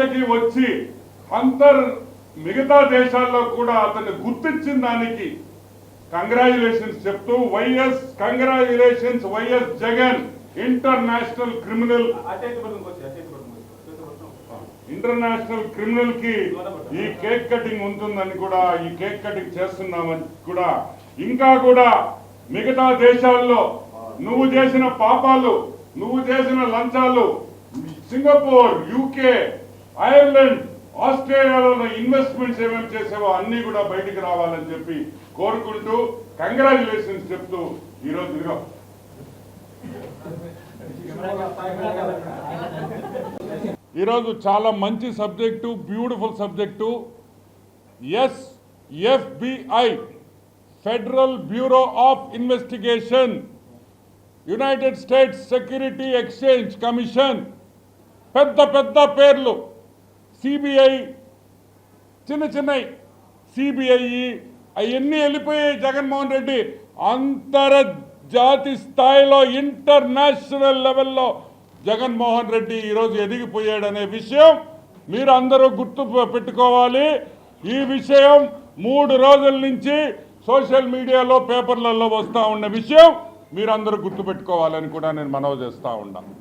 బయటకి వచ్చి అంతర్ మిగతా దేశాల్లో కూడా అతన్ని గుర్తించిన దానికి కంగ్రాచులేషన్స్ చెప్తూ YS congratulations YS Jagan international criminal international క్రిమినల్కి ఈ కేక్ కటింగ్ ఉంటుందని కూడా ఈ కేక్ కటింగ్ చేస్తున్నామని కూడా ఇంకా కూడా మిగతా దేశాల్లో నువ్వు చేసిన పాపాలు నువ్వు చేసిన లంచాలు సింగపూర్ యూకే ఐర్లాండ్ ఆస్ట్రేలియాలో ఇన్వెస్ట్మెంట్స్ ఏమేమి చేసావో అన్ని కూడా బయటికి రావాలని చెప్పి కోరుకుంటూ కంగ్రాచులేషన్స్ చెప్తూ ఈరోజు ఇదిగో. ఈరోజు చాలా మంచి subject beautiful subject. Yes FBI federal bureau of investigation United States security exchange commission. పెద్ద పెద్ద పేర్లు. సిబిఐ చిన్న చిన్నవి సిబిఐ అవన్నీ వెళ్ళిపోయాయి జగన్మోహన్ రెడ్డి అంతర్జాతి స్థాయిలో ఇంటర్నేషనల్ లెవెల్లో జగన్మోహన్ రెడ్డి ఈరోజు ఎదిగిపోయాడనే విషయం మీరు అందరూ గుర్తు పెట్టుకోవాలి. ఈ విషయం మూడు రోజుల నుంచి సోషల్ మీడియాలో పేపర్లలో వస్తూ ఉన్న విషయం మీరందరూ గుర్తుపెట్టుకోవాలని కూడా నేను మనవి చేస్తూ ఉన్నాను